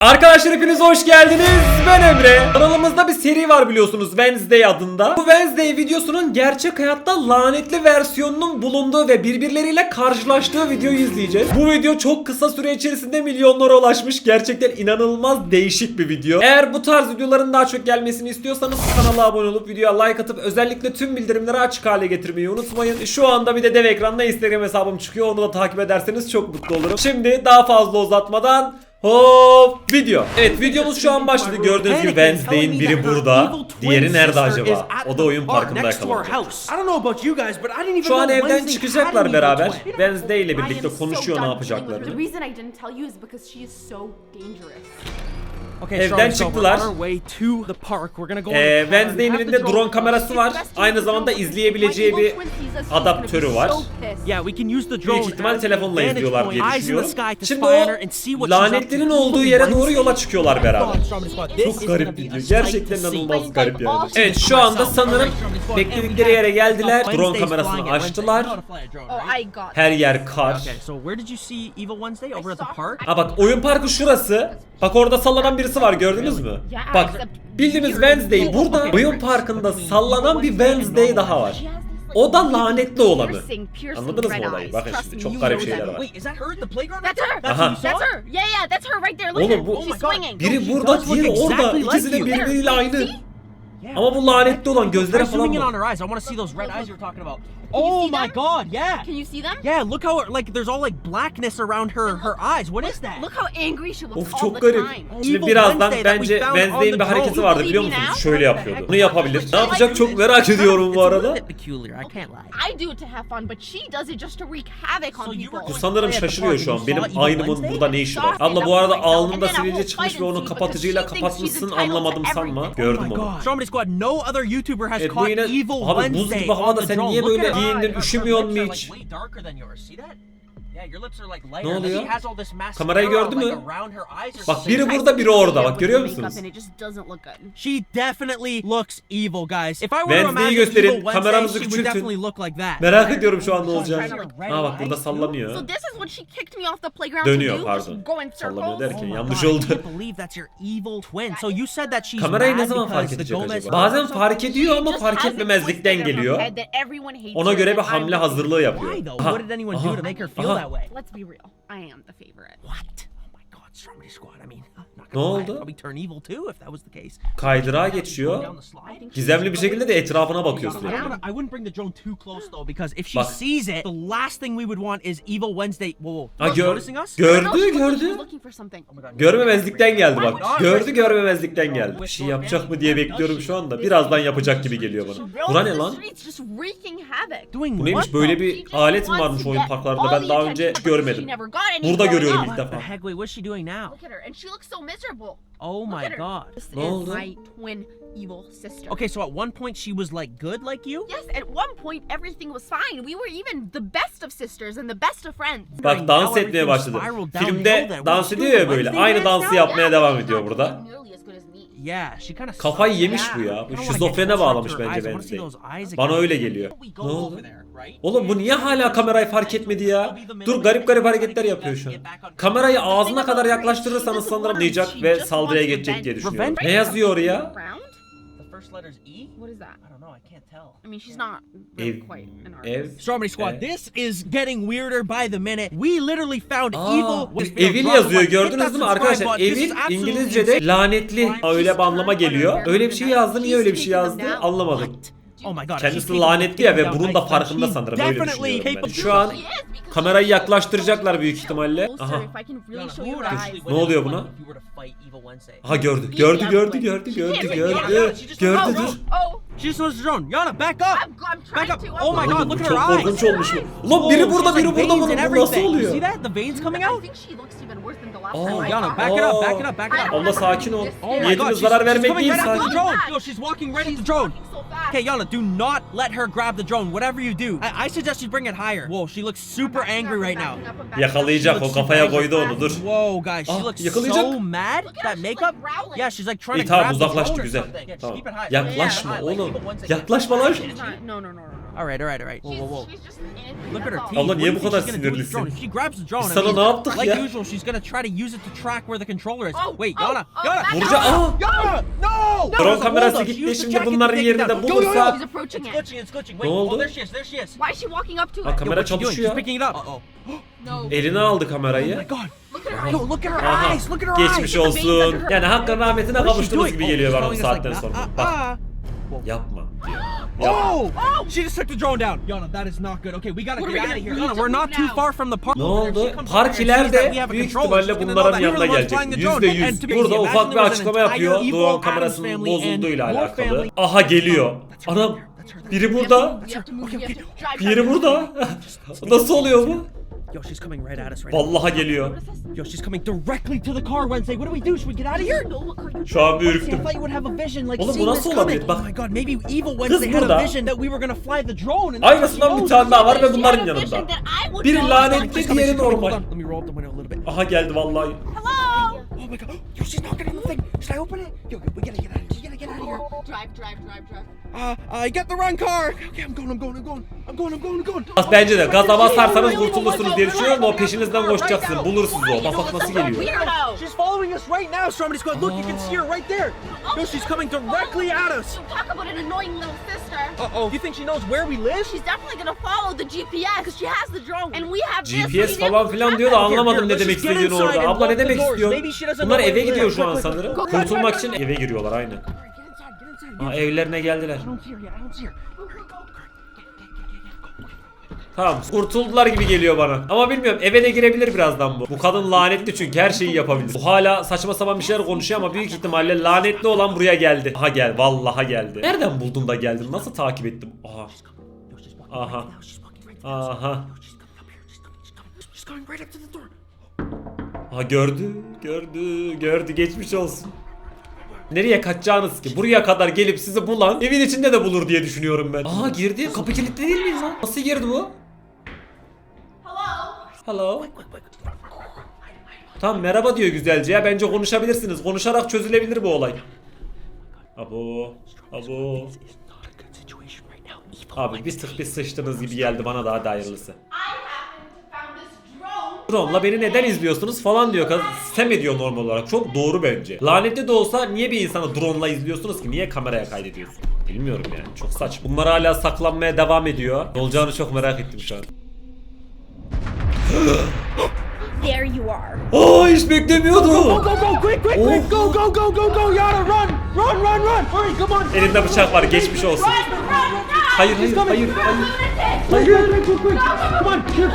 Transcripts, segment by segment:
Arkadaşlar hepiniz hoş geldiniz. Ben Emre. Kanalımızda bir seri var biliyorsunuz Wednesday adında. Bu Wednesday videosunun gerçek hayatta lanetli versiyonunun bulunduğu ve birbirleriyle karşılaştığı videoyu izleyeceğiz. Bu video çok kısa süre içerisinde milyonlara ulaşmış. Gerçekten inanılmaz değişik bir video. Eğer bu tarz videoların daha çok gelmesini istiyorsanız kanala abone olup videoya like atıp özellikle tüm bildirimleri açık hale getirmeyi unutmayın. Şu anda bir de dev ekranda Instagram hesabım çıkıyor. Onu da takip ederseniz çok mutlu olurum. Şimdi daha fazla uzatmadan Hop video. Evet videomuz şu an başladı. Gördüğünüz gibi Wednesday'in biri burada. Diğeri nerede acaba? O da oyun parkında yakalanacak. Şu an evden çıkacaklar beraber. Wednesday ile birlikte konuşuyor ne yapacaklarını. Evden çıktılar. Ee, Wednesday'in elinde drone kamerası var. Aynı zamanda izleyebileceği bir adaptörü var. Yeah, we can use the drone Büyük ihtimal telefonla izliyorlar diye düşünüyorum. Şimdi o lanetlerin olduğu yere doğru yola çıkıyorlar beraber. Çok garip be video. Gerçekten inanılmaz garip yani. Evet şu anda sanırım bekledikleri yere geldiler. Drone kamerasını açtılar. Oh. Her yer kar. Ha bak oyun parkı şurası. Bak orada sallanan birisi var gördünüz mü? Bak bildiğimiz Wednesday burada oyun parkında sallanan bir Wednesday daha var. O da lanetli olanı. Anladınız mı olayı? Bakın şimdi çok garip şeyler var. Aha. Oğlum bu- swinging. Biri burada, diğeri orada. İkisi de birbiriyle aynı. Ama bu lanetli olan gözlere falan on Oh see my them? god, yeah. Can you see them? Yeah, look how like there's all like blackness around her her eyes. What is that? Look how angry she looks Of all çok the garip. time. Şimdi Evil birazdan Wednesday that bence we found on Wednesday'in the bir hareketi drone. vardı biliyor musunuz? Şöyle yapıyordu. Bunu yapabilir. Ne yapacak çok merak ediyorum bu arada. peculiar. I can't lie. I do it to have fun, but she does it just to wreak havoc So on were people. Bu sanırım şaşırıyor şu an. Benim aynımın burada ne işi var? Abla bu arada alnında sivilce çıkmış ve onu kapatıcıyla kapatmışsın anlamadım sanma. Gördüm oh onu. Strawberry Squad, no other YouTuber has Evet, bu caught yine- Evil Abi buz Wednesday gibi havada on the sen drone. niye Look böyle her giyindin, üşümüyor mu hiç? Ne oluyor? she has all this mascara, Kamerayı gördü mü? like, around her eyes or Bak biri burada biri orada bak görüyor musunuz? She definitely looks evil, guys. If I were Wednesday'i gösterin, Evil Wednesday, kameramızı she would küçültün. definitely look like that. Merak ediyorum şu an ne olacak. Ha bak burada sallanıyor. So this is what she kicked me off the playground Dönüyor to do. pardon. Sallanıyor circles. derken Oh yanlış oldu. can't believe that's your evil twin. So you said that she's Kamerayı ne zaman fark because the edecek Gomez acaba? Bazen fark ediyor ama fark etmemezlikten geliyor. head that everyone hates Ona her göre bir hamle the hazırlığı yapıyor. Aha, aha, aha. Let's be real. I am the favorite. What? Ne oldu? I'd probably turn evil too if that was the case. Kaydırağa geçiyor. Gizemli bir şekilde de etrafına bakıyor sürekli. not gonna- I wouldn't bring the drone too close though because if she Bak. sees it, the last thing we would want is Evil Wednesday. Whoa, whoa. Ha gör, gördü gördü. something. Görmemezlikten geldi bak. Gördü görmemezlikten geldi. Bir şey yapacak mı diye bekliyorum şu anda. Birazdan yapacak gibi geliyor bana. Bura ne lan? Bu neymiş böyle bir alet mi varmış oyun parklarında? Ben daha önce görmedim. Burada görüyorum ilk defa. Doing now? Look at her, and she looks so miserable. Oh Look my at her. god. This Ne is oldu? my twin evil sister. Okay, so at one point she was like good like you? Yes, at one point everything was fine. We were even the best of sisters and the best of friends. Bak dans etmeye başladı. Filmde dans ediyor ya böyle. Aynı dansı yapmaya devam ediyor burada. Nearly as good as me. Yeah, she kind of Kafayı yemiş bu ya. Bu şizofrene bağlamış bence Wednesday. Bana öyle geliyor. Ne oldu? Oğlum bu niye hala kamerayı fark etmedi ya? Dur garip garip hareketler yapıyor şu an. Kamerayı ağzına kadar yaklaştırırsanız sanırım anlayacak ve saldırıya geçecek diye düşünüyorum. Ne yazıyor first letter's E? What is that? I don't know, I can't tell. I mean, she's not really Ev, quite an artist. ev, Strawberry Squad, e. this is getting weirder by the minute. We literally found Aa, evil. Evil yazıyor gördünüz mi arkadaşlar? Evil İngilizce'de lanetli öyle bir anlama geliyor. Öyle bir şey yazdı niye öyle bir şey yazdı anlamadık. Oh my god. Kendisi lanetli ya ve bunun da farkında sanırım öyle düşünüyorum ben. Şu an kamerayı yaklaştıracaklar büyük ihtimalle. Aha. Ne oluyor buna? Aha gördü. Gördü gördü gördü gördü gördü. Gördü dur. Oh, She just the drone. Yana, back up! I'm, I'm trying Back up. to. Oh my god, look at her eyes. korkunç olmuş bu. Ulan biri burada biri burada bunun bu nasıl oluyor? See that? The veins coming I out? think she looks even worse than the last Oh. Yana, back it up, back it up, back it up. Abla sakin ol. Oh my god, Niyetimiz she's, zarar vermek coming değil drone. Yo, she's walking right at the drone. Okay, Yana, do not let her grab the drone. Whatever you do, I, I suggest you bring it higher. Whoa, she looks super Backing angry right now. Yakalayacak o kafaya koydu onu dur. Whoa, guys, she Ah, looks yakalayacak. so mad. That makeup. Yeah, she's like trying İyi to tamam grab the uzaklaştı or güzel. something. Yeah, Tamam. keep it high. Yaklaşma oğlum. Yaklaşma lan. No, no, no. All right, all right, all right. Whoa, She's, whoa, whoa. Look at her teeth. Do niye bu kadar she's gonna do with the drone? sinirlisin? She grabs the drone, Biz sana ne yaptık like ya? usual, she's gonna try to use it to track where the controller is. Oh, Wait, oh, Yana, oh, Yana, back Vuracak. Aa! Yana, no! Drone kamerası gitti. Şimdi bunların yerini de bulursa- yo. She's approaching It's it. glitching, it's glitching. Ne Wait, oldu? oh, there she is, there she is. Why is she walking up to Ha it? kamera what's she doing? She's çalışıyor. picking it up. Uh-oh. No. Eline aldı Oh my kamerayı. god. Look at her Yo, eyes. look at her Aha. eyes. Look at her eyes. Geçmiş veins olsun. Yani hakkın rahmetine doing? gibi Oh, geliyor bana bu saatten like, sonra. uh, Bak yapma diyor. Yapma. Oh! She just took the drone down. Yana, that is not good. Okay, we gotta What are get we out of gonna here. do? Yana, we're not too Now. far from the park. Ne oldu? Park ileride we have a büyük controller, ihtimalle bunların yanına gelecek. Yüzde And yüz. to be Burada ufak bir açıklama yapıyor. Doğan kamerasının Addams family and bozulduğuyla alakalı. family. Aha geliyor. Anam biri burada. Biri burada. Nasıl oluyor bu? Yo, she's coming right at us right now. Vallahi geliyor. Yo, she's coming directly to the car, Wednesday. What do we do? Should we get out of here? No, what car you Şu an bir See, I ürktüm. thought you would have a vision, like Oğlum bu seeing nasıl this coming. olabilir? Bak. Oh my god, maybe evil Wednesday had burada. a vision that we were gonna fly the drone. And Aynısından bir tane daha var ve bunların yanında. Biri lanetli, exactly- She's coming, diğeri she's coming. Hold normal. on, let me roll up the window a little bit. Aha geldi vallahi. Hello. Oh my god, yo, she's knocking on the thing. Should I open it? Yo, we gotta get out of here. Get out of here. Drive, drive, drive, drive. Uh, I get the wrong car. Okay, I'm going, I'm going, I'm going. I'm going, I'm going, I'm going. Bas bence de gaza basarsanız kurtulursunuz diye düşünüyorum. O peşinizden koşacaksın. Bulursunuz o. Bak nasıl geliyor. She's following us right now, Stormy Squad. Look, you can see her right there. Yo, she's coming directly at us. You talk about an annoying little sister. Uh-oh. You think she knows where we live? She's definitely gonna follow the GPS because she has the drone, and we have GPS falan filan diyor da anlamadım ne demek istediğini orada. Abla ne demek istiyor? Bunlar eve gidiyor şu an sanırım. Kurtulmak için eve giriyorlar aynen. Aa, evlerine geldiler. Tamam kurtuldular gibi geliyor bana. Ama bilmiyorum eve de girebilir birazdan bu. Bu kadın lanetli çünkü her şeyi yapabilir. Bu hala saçma sapan bir şeyler konuşuyor ama büyük ihtimalle lanetli olan buraya geldi. Aha gel vallaha geldi. Nereden buldun da geldin? Nasıl takip ettim? Aha. Aha. Aha. Aha gördü. Gördü. Gördü. Geçmiş olsun. Nereye kaçacağınız ki? Buraya kadar gelip sizi bulan evin içinde de bulur diye düşünüyorum ben. Aha girdi. Kapı kilitli değil miyiz lan? Nasıl girdi bu? Hello. Hello. Tamam merhaba diyor güzelce ya. Bence konuşabilirsiniz. Konuşarak çözülebilir bu olay. Abo. Abo. Abi bir tık bir sıçtınız gibi geldi bana daha da hayırlısı. I happened to found this drone. Drone'la beni neden izliyorsunuz falan diyor. Kız Sistem ediyor normal olarak. Çok doğru bence. Lanetli de olsa niye bir insanı drone'la izliyorsunuz ki? Niye kameraya kaydediyorsun? Bilmiyorum yani. Çok saç. Bunlar hala saklanmaya devam ediyor. Ne olacağını çok merak ettim şu an. There you are. Aa hiç beklemiyordum. Go, go, go, quick, quick, quick. Go, go, go, go, go, Yana, run. Run, run, run. Hurry, come on. Elinde bıçak var. Geçmiş olsun. Hayır hayır hayır hayır. Quick, quick, quick, quick. Come on, here.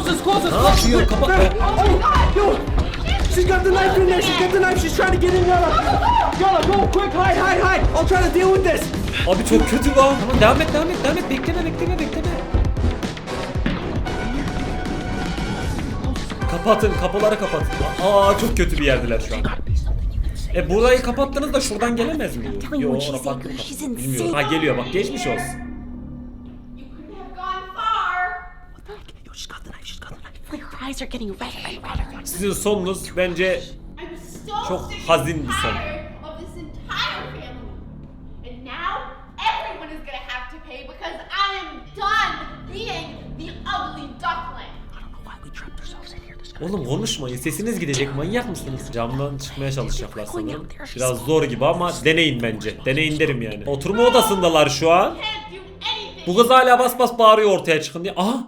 Oh my god. Yo, she's got the knife in there. She's got the knife. She's trying to get in, Yana. Yana, go, quick, hide, hide, hide. I'll try to deal with this. Abi çok kötü lan. Tamam devam et devam et devam et. Bekleme bekleme bekleme. Kapatın kapıları kapatın. Aa çok kötü bir yerdiler şu an. E burayı kapattınız da şuradan gelemez mi? Yo kapattım. Bilmiyorum. Ha geliyor bak geçmiş olsun. Got the knife. She's got the knife. Like her eyes are getting redder and redder. Sizin sonunuz bence I'm so Çok sick hazin bir son. tired of this entire family. And now everyone is gonna have to pay because I am done being the ugly duckling. I don't know why we trapped ourselves in here. This guy. Oğlum konuşmayın sesiniz gidecek manyak mısınız? Camdan çıkmaya çalışacaklar sanırım. Biraz zor gibi ama deneyin bence. Deneyin derim yani. Oturma odasındalar şu an. Can't do anything. Bu kız hala bas bas bağırıyor ortaya çıkın diye. Aha.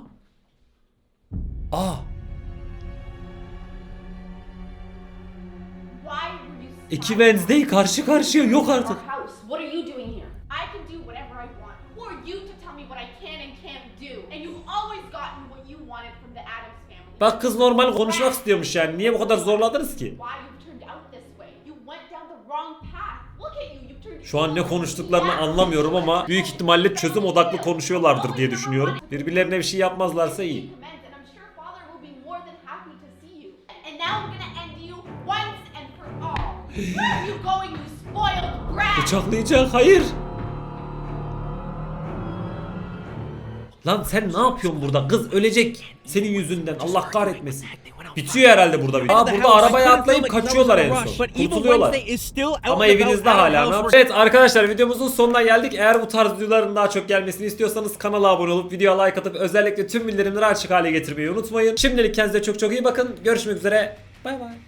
You İki Wednesday karşı karşıya yok artık. Bak kız normal konuşmak istiyormuş yani. Niye bu kadar zorladınız ki? Şu an ne konuştuklarını anlamıyorum ama büyük ihtimalle çözüm odaklı konuşuyorlardır diye düşünüyorum. Birbirlerine bir şey yapmazlarsa iyi. Where are? Bıçaklayacak hayır. Lan sen ne yapıyorsun burada? Kız ölecek. Senin yüzünden. Allah kahretmesin. Bitiyor herhalde burada video. Aa burada arabaya atlayıp kaçıyorlar en son. Kurtuluyorlar. Ama evinizde hala ne? Evet arkadaşlar videomuzun sonuna geldik. Eğer bu tarz videoların daha çok gelmesini istiyorsanız kanala abone olup videoya like atıp özellikle tüm bildirimleri açık hale getirmeyi unutmayın. Şimdilik kendinize çok çok iyi bakın. Görüşmek üzere. Bay bay.